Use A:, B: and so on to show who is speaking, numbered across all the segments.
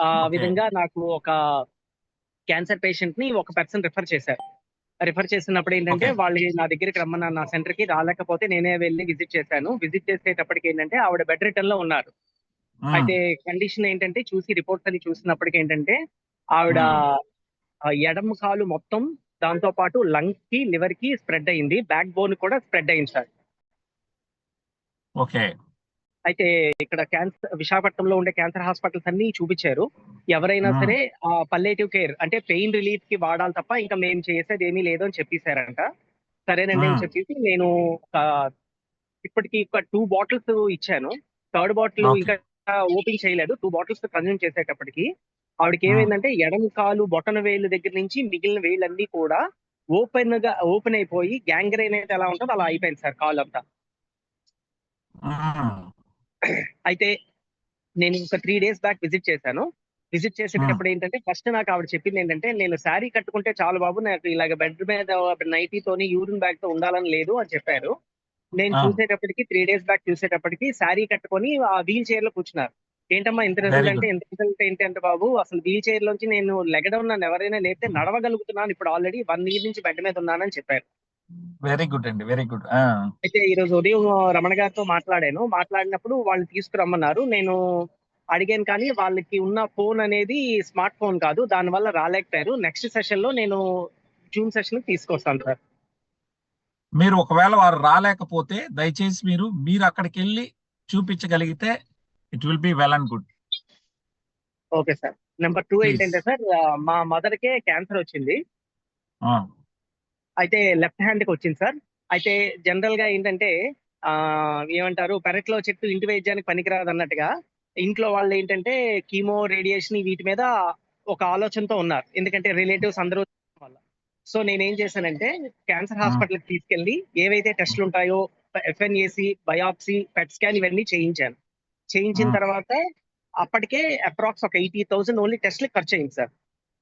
A: ఆ. విధంగా నాకు ఒక క్యాన్సర్ పేషెంట్ని ఒక పర్సన్ రిఫర్ చేశారు. రిఫర్ చేసినప్పుడు ఏంటంటే. వాళ్ళు నా దగ్గరికి రమ్మన్నారు నా సెంటర్కి రాలేకపోతే నేనే వెళ్ళి విజిట్ చేశాను. విజిట్ చేసేటప్పటికి ఏంటంటే ఆవిడ బెడ్ రిటర్న్లో ఉన్నారు. అయితే కండిషన్ ఏంటంటే చూసి రిపోర్ట్స్ అని చూసినప్పటికి ఏంటంటే ఆవిడ ఎడమ కాలు మొత్తం దాంతో పాటు లంగ్స్కి లివర్కి స్ప్రెడ్ అయింది. బ్యాక్ బోన్ కూడా స్ప్రెడ్ అయింది సార్.
B: ఓకే.
A: అయితే ఇక్కడ క్యాన్సర్ విశాఖపట్నంలో ఉండే క్యాన్సర్ హాస్పిటల్స్ అన్ని చూపించారు ఎవరైనా. సరే పల్లెటివ్ కేర్ అంటే పెయిన్ రిలీఫ్కి వాడాలి తప్ప ఇంకా మేము చేసేది ఏమీ లేదు అని చెప్పేశారంట సరేనండి అని. చెప్పేసి నేను ఇప్పటికి ఒక టూ బాటిల్స్ ఇచ్చాను థర్డ్ బాటిల్. ఇంకా ఓపెన్ చేయలేదు టూ బాటిల్స్ కన్జ్యూమ్ చేసేటప్పటికి ఆవిడకి. ఏమైందంటే ఎడమ కాలు బొటన వేలు దగ్గర నుంచి మిగిలిన వేలన్నీ కూడా ఓపెన్గా ఓపెన్ అయిపోయి గ్యాంగ్రైన్ అయితే ఎలా ఉంటుందో అలా అయిపోయింది సార్ కాల్ అంతా. అయితే నేను ఒక త్రీ డేస్ బ్యాక్ విజిట్ చేశాను. విజిట్ చేసేటప్పుడు ఏంటంటే ఫస్ట్ నాకు ఆవిడ చెప్పింది ఏంటంటే నేను శారీ కట్టుకుంటే చాలు బాబు నాకు ఇలాగ బెడ్ మీద నైటీతోని యూరిన్ బ్యాగ్తో ఉండాలని లేదు అని చెప్పారు. నేను. చూసేటప్పటికి త్రీ డేస్ బ్యాక్ చూసేటప్పటికి శారీ కట్టుకొని ఆ వీల్ చైర్లో కూర్చున్నారు. ఏంటమ్మా ఇంత రిజల్ట్. అంటే ఎంత రిజల్ట్ ఏంటి అంటే బాబు అసలు వీల్ చైర్ లోంచి నేను లెగడం నన్ను ఎవరైనా లేపితే నడవగలుగుతున్నాను. ఇప్పుడు ఆల్రెడీ వన్ ఇయర్ నుంచి బెడ్ మీద ఉన్నానని చెప్పారు.
B: వెరీ గుడ్ అండి వెరీ గుడ్
A: అయితే ఈ రోజు ఉదయం రమణ గారితో మాట్లాడాను. మాట్లాడినప్పుడు వాళ్ళు తీసుకురమ్మన్నారు. నేను అడిగాను కానీ వాళ్ళకి ఉన్న ఫోన్ అనేది స్మార్ట్ ఫోన్ కాదు దానివల్ల రాలేకపోయారు. నెక్స్ట్ సెషన్లో నేను జూన్ సెషన్ తీసుకొస్తాను సార్.
B: మీరు ఒకవేళ వారు రాలేకపోతే దయచేసి మీరు మీరు అక్కడికి వెళ్ళి చూపించగలిగితే it will be well and good
A: okay sir. Number two. ఏంటంటే సార్ మా మదర్ కే క్యాన్సర్ వచ్చింది. అయితే లెఫ్ట్ హ్యాండ్కి వచ్చింది సార్ అయితే జనరల్గా ఏంటంటే ఆ ఏమంటారు పెరట్లో చెట్టు ఇంటి వైద్యానికి పనికిరాదు అన్నట్టుగా ఇంట్లో వాళ్ళు ఏంటంటే కీమో రేడియేషన్ వీటి మీద ఒక ఆలోచనతో ఉన్నారు ఎందుకంటే రిలేటివ్స్ అందరూ వల్ల సో నేనేం చేశానంటే క్యాన్సర్
B: Hmm.
A: హాస్పిటల్ తీసుకెళ్ళి ఏవైతే టెస్టులు ఉంటాయో ఎఫ్ఎన్ఏసి బయాప్సీ పెట్ స్కాన్ ఇవన్నీ చేయించాను చేయించిన. తర్వాత అప్పటికే అప్రాక్స్ ఒక ఎయిటీ థౌసండ్ ఓన్లీ టెస్ట్లు ఖర్చు అయింది సార్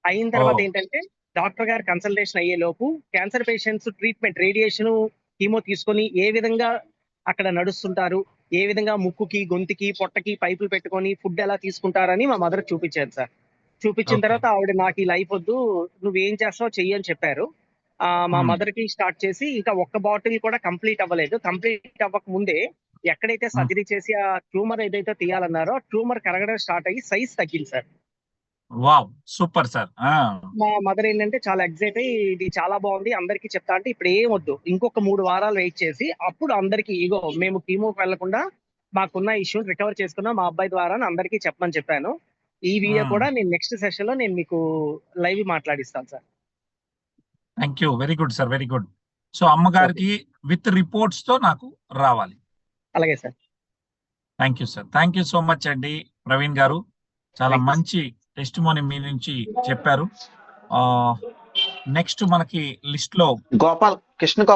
A: అయిన తర్వాత. ఏంటంటే డాక్టర్ గారు కన్సల్టేషన్ అయ్యే లోపు cancer patients treatment radiation chemo తీసుకొని ఏ విధంగా అక్కడ నడుస్తుంటారు ఏ విధంగా ముక్కుకి గొంతుకి పొట్టకి పైపులు పెట్టుకొని ఫుడ్ ఎలా తీసుకుంటారని మా మదర్ చూపించాను సార్. చూపించిన. తర్వాత ఆవిడ నాకు ఈ లైఫ్ వద్దు నువ్వేం చేస్తావో చెయ్యి అని చెప్పారు. ఆ, మా. మదర్కి స్టార్ట్ చేసి ఇంకా ఒక్క బాటిల్ కూడా కంప్లీట్ అవ్వలేదు. కంప్లీట్ అవ్వక ముందే ఎక్కడైతే సర్జరీ చేసి ఆ ట్యూమర్ ఏదైతే తీయాలన్నారో ట్యూమర్ కరగడం స్టార్ట్ అయ్యి సైజ్ తగ్గింది సార్.
B: వావ్! Super sir.
A: మా మదర్ ఏంటంటే చాలా ఎగ్జైట్ అయ్యి ఇది చాలా బాగుంది అందరికీ చెప్తా అంటే ఇప్పుడు ఏం వద్దు. ఇంకొక మూడు వారాలు వెయిట్ చేసి అప్పుడు అందరికి ఇగో మేము కీమోకి వెళ్ళకుండా మాకున్న ఇష్యూ రికవర్ చేసుకున్న మా అబ్బాయి ద్వారా అందరికీ చెప్పమని చెప్పాను. ఈ వీడియో. కూడా నేను నెక్స్ట్ సెషన్లో నేను మీకు live మాట్లాడిస్తాను sir.
B: Thank you. Very good sir very good. So అమ్మగారికి విత్ రిపోర్ట్స్తో నాకు రావాలి.
A: అలాగే sir.
B: Thank you sir. Thank you so much అండి ప్రవీణ్ గారు. చాలా. మంచి టెస్ట్ మీ నుంచి చెప్పారు. నెక్స్ట్ మనకి లిస్ట్లో
C: గోపాల్ కృష్ణ